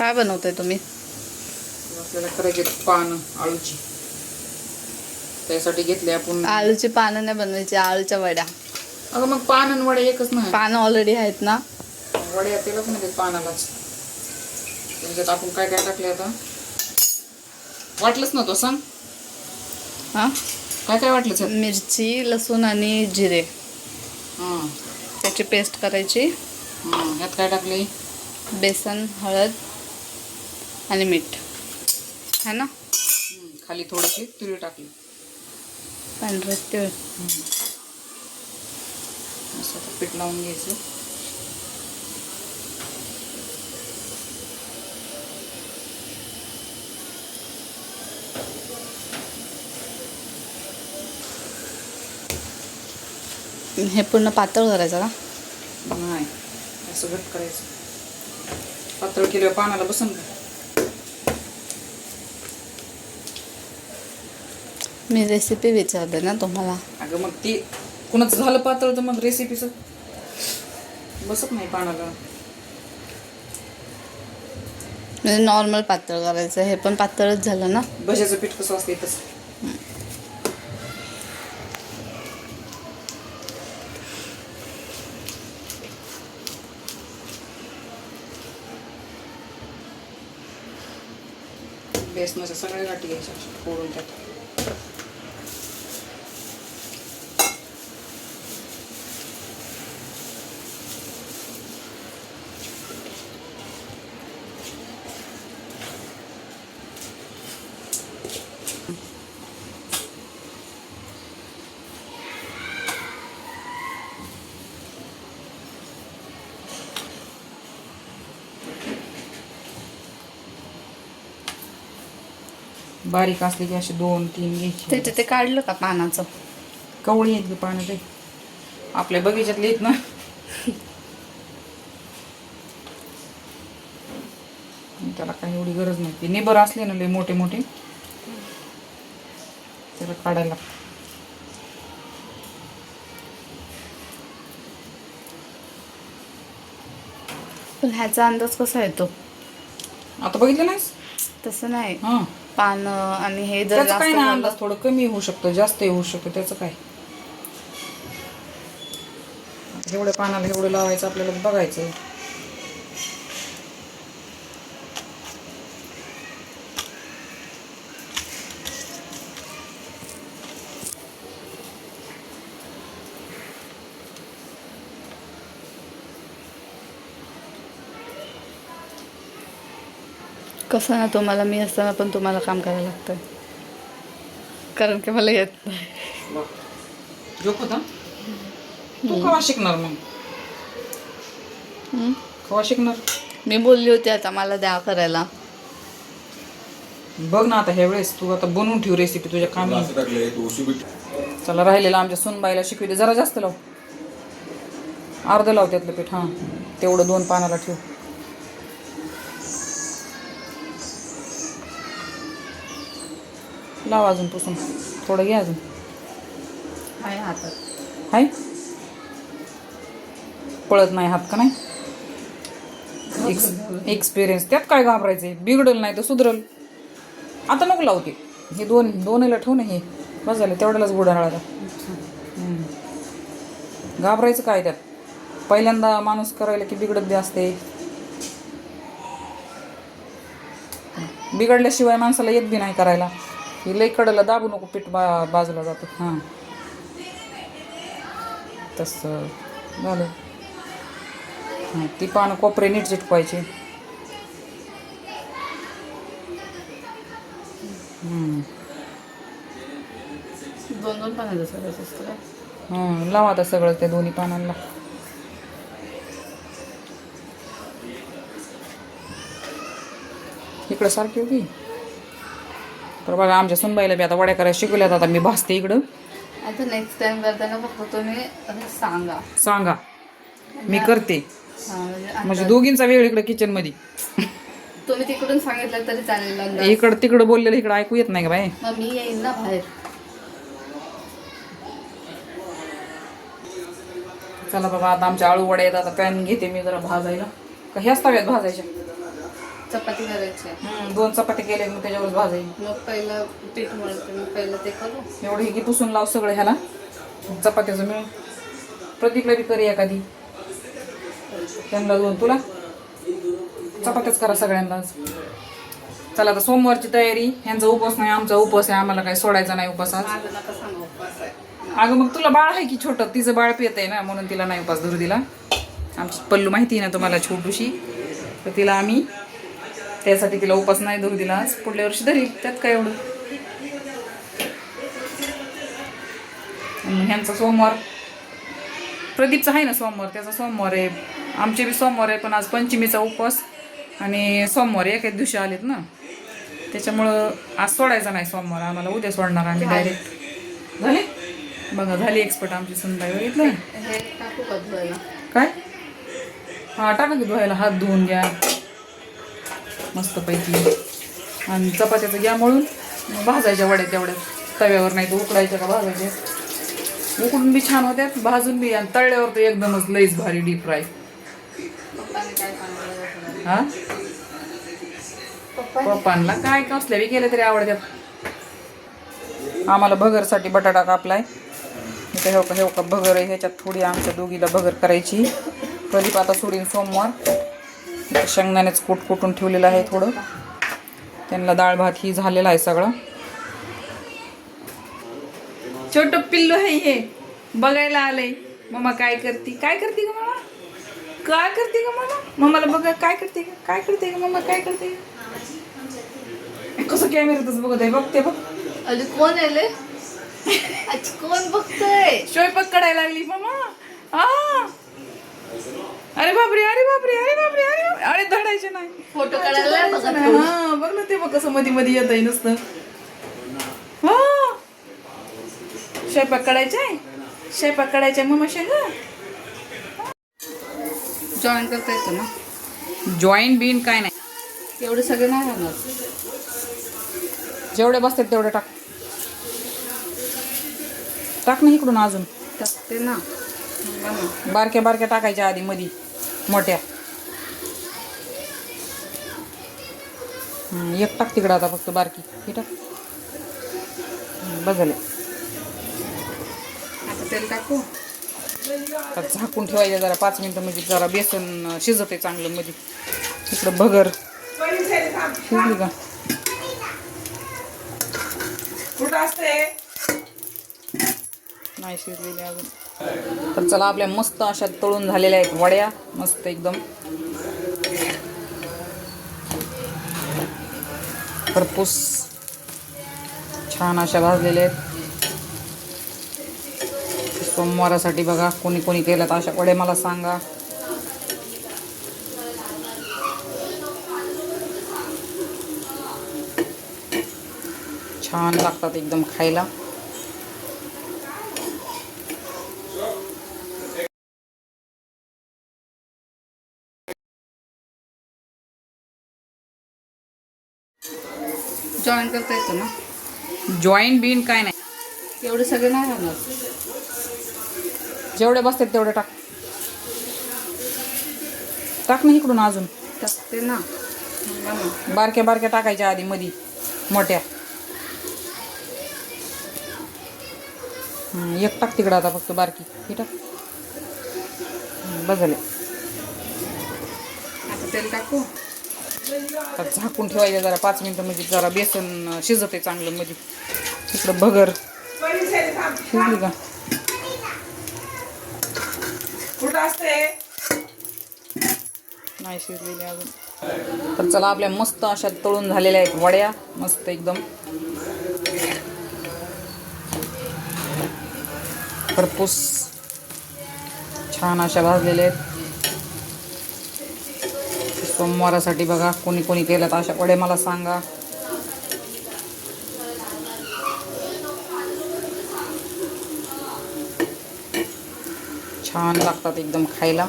काय बनवताय तुम्ही आपल्याला करायचे पान आळूची त्यासाठी घेतले आपण आळूची पानं नाही बनवायची आळूच्या वड्या अगं मग पान आणि वड्या एकच नाही पानं ऑलरेडी आहेत ना वड्या तेलच नाही पानालाच त्याच्यात आपण काय काय टाकले आता वाटलंच ना तो सांग हा काय काय वाटलं सर मिरची लसूण आणि जिरे हां त्याची पेस्ट करायची हां यात काय टाकले बेसन हळद आणि मीठ. है ना? खाली थोडीशी तिळ टाकली. पांढरं तीळ. असं पीठ लावून घ्यायचं. हे पूर्ण पातळ करायचं का? नाही असं घट करायचं. पातळ केल्यावर पानाला बसन का? मी रेसिपी विचारते ना तुम्हाला. अगं मग ती कुणाचं झालं पातळ तर मग रेसिपीचं बसत नाही पानाला. म्हणजे नॉर्मल पातळ करायचं हे पण पातळच झालं ना? भज्याचं पीठ कसं असते तसं. बेसनाच्या सगळ्या गाठी घ्यायच्या फोडून त्यात. बारीक असले की असे दोन तीन घ्यायचे. त्याचे ते काढलं का पानाचं? कवळी आहेत पानं ते आपल्या बगीच्यातले आहेत ना. त्याला काही एवढी गरज नाही. ते निबर असले ना लय मोठे मोठे. त्याला काढायला. पण ह्याचा अंदाज कसा येतो? आता बघितलं नाहीस? तसं नाही. हा. पानं आणि हे जर त्याचं काय ना अंदाज थोडं कमी होऊ शकतं जास्त होऊ शकतं त्याचं काय एवढ्या पानाला एवढं लावायचं आपल्याला बघायचं कसं ना तुम्हाला मी असताना पण तुम्हाला काम करायला लागतंय कारण की मला येत नाही झोप होता तू केव्हा शिकणार मग शिकणार मी बोलली होती आता मला द्या करायला बघ ना आता ह्या वेळेस तू आता बनवून ठेव रेसिपी तुझ्या कामी चला राहिलेलं आमच्या सुनबाईला शिकविते जरा जास्त लाव अर्ध लाव त्यातलं पीठ हां तेवढं दोन पानाला ठेव लाव अजून पुसून. थोडं घे अजून. आहे हातात. हाय. पळत नाही हात का नाही? एक्स एक्सपिरियन्स त्यात काय घाबरायचे बिघडल नाही तर सुधरल. आता नको लावते हे दोन दोनला ठेव ना हे. बस झालं. तेवढ्यालाच बुडा राळा घाबरायचं काय त्यात? पहिल्यांदा माणूस करायला की बिघडत बी असते. बिघडल्याशिवाय माणसाला येत बी नाही करायला. हे लई कडला दाबू नको पीठ बा बाजूला जातं. हां. तसं झालं. हां ती पानं कोपरे नीट चिटकवायची. दोन दोन पानाचं सगळं असतं का? हं, लावा आता सगळं त्या दोन्ही पानांना. इकडं सारखी होती? तर बघा आमच्या सुनबाईला बी आता वड्या करायला शिकवल्यात आता मी भासते इकडं. आता नेक्स्ट टाइम करताना फक्त तुम्ही असं सांगा. सांगा. मी करते. हा, म्हणजे म्हणजे दोघींचा वेळ इकडं किचनमध्ये. तुम्ही तिकडून सांगितलं तरी चालेल अंदाज. इकडं तिकडं बोललेलं इकडं ऐकू येत नाही का बाई? मग मी येईन ना बाहेर. चला बाबा आता आमच्या आळू वड्या आहेत आता पॅन घेते मी जरा भाजायला. का ह्याच तव्यात भाजायच्या? चपाती करायची. आहे. हम्म, दोन चपाती केले मग त्याच्यावर भाजायची मग पहिलं पीठ मळते मग पहिलं ते करू. एवढी की पुसून लाव सगळं ह्याला. चपात्याचं मिळून. प्रदीपला बी करी एखादी. त्यांना दोन. तुला? चपात्याच करा सगळ्यांना आज. चला आता सोमवारची तयारी. ह्यांचा उपवास नाही आमचा उपवास आहे. आम्हाला काही सोडायचा नाही उपवास आज. माझं नका सांगू उपवास आहे. अगं मग तुला बाळ आहे की छोटं? तिचं बाळ पित आहे ना म्हणून तिला नाही उपास धरू दिला. आमची पल्लू माहिती आहे ना तुम्हाला छोटूशी. तर तिला आम्ही त्यासाठी तिला उपास नाही धरू दिला. आज पुढल्या वर्षी धरील त्यात काय एवढं? ह्यांचा सोमवार प्रदीपचा आहे ना सोमवार त्याचा सोमवार आहे. आमचे बी सोमवार आहे पण आज पंचमीचा उपवास आणि सोमवार एकाच दिवशी आलेत ना. त्याच्यामुळं आज सोडायचा नाही सोमवार आम्हाला उद्या सोडणार आम्ही डायरेक्ट झाले? बघा झाली एक्सपर्ट आमची सुनबाई. बघितलं? हे काय? हा टाका की धुवायला. हात धुवून घ्या. मस्तपैकी आणि चपात्याचं घ्या मळून. भाजायच्या वड्या तेवढ्या. तव्यावर नाही तर उकडायच्या का भाजायच्या. उकडून बी छान होत्यात भाजून बी. आणि तळल्यावर तर एकदमच लईच भारी डीप फ्राय हां? हा पप्पांना काय कसल्या बी केलं तरी आवडत्यात. आम्हाला भगरसाठी बटाटा कापलाय. इथं हेव का हेव का भगर आहे. ह्याच्यात थोडी आमच्या दोघीला भगर करायची. प्रदीप आता सोडीन सोमवार. शेंगदाण्याच कूट कुटून ठेवलेलं आहे थोडं. त्यांना डाळ भात ही झालेला आहे सगळं. छोट पिल्लू आहे हे. बघायला आलंय. मम्मा काय करते? काय करते ग मामा? काय करते ग मामा? मम्माला बघा काय करते ग? काय करते ग मम्मा काय करते? कसं कॅमेऱ्यातच बघत आहे? बघते बघ. अरे कोण आले कोण बघतोय? स्वयंपाक करायला लागली मामा. आ! अरे बापरे अरे बापरे अरे बापरे अरे बापरे. अरे धडायचे नाही. फोटो काढायला नाही बघत नाही, हा बघ ना ते बघ कसं मध्ये मध्ये येत आहे नुसतं. हा. स्वयंपाक करायचाय? स्वयंपाक करायचाय मम्मा शेंग? जॉईन करता येतो ना जॉईंट बीन काय नाही. एवढे सगळे नाही राहणार जेवढे बसतात तेवढे टाक. टाक ना इकडून अजून. टाकते ना. बघा. बारक्या बारक्या टाकायच्या आधी मधी. मोठ्या. एक टाक तिकडं आता फक्त बारकी. ही टाक. आता तेल टाकू? झाकून ठेवायचं जरा पाच मिनिटं म्हणजे जरा बेसन शिजत आहे चांगलं मध्ये इकडं भगर. शिजली का? नाही शिजलेली अजून. तर चला आपल्या मस्त अशा तळून झालेल्या आहेत वड्या. मस्त एकदम. खरपूस. छान अशा भाजलेल्या आहेत. सोमवारासाठी बघा कोणी कोणी केलं तर अशा वड्या मला सांगा. छान लागतात एकदम खायला. जॉईन करता येतो ना? जॉईंट बीन काय नाही. एवढे सगळे नाही राहणार जेवढे बसतात तेवढे टाक. टाक ना इकडून अजून. टाकते ना. बारक्या बारक्या टाकायच्या आधी मधी मोठ्या. एक टाक तिकडं आता फक्त बारकी. ही टाक. बस झाले. आता तेल टाकू? आता झाकून ठेवायचं जरा पाच मिनिटं म्हणजे जरा बेसन शिजत आहे चांगलं मध्ये इकडं भगर. शिजली का? नाही शिजलेली अजून. तर चला आपल्या मस्त अशा तळून झालेल्या आहेत वड्या. मस्त एकदम. खरपूस छान अशा भाजलेल्या आहेत. सोमवारासाठी बघा कोणी कोणी केलं तर अशा वडे मला सांगा. छान लागतात एकदम खायला.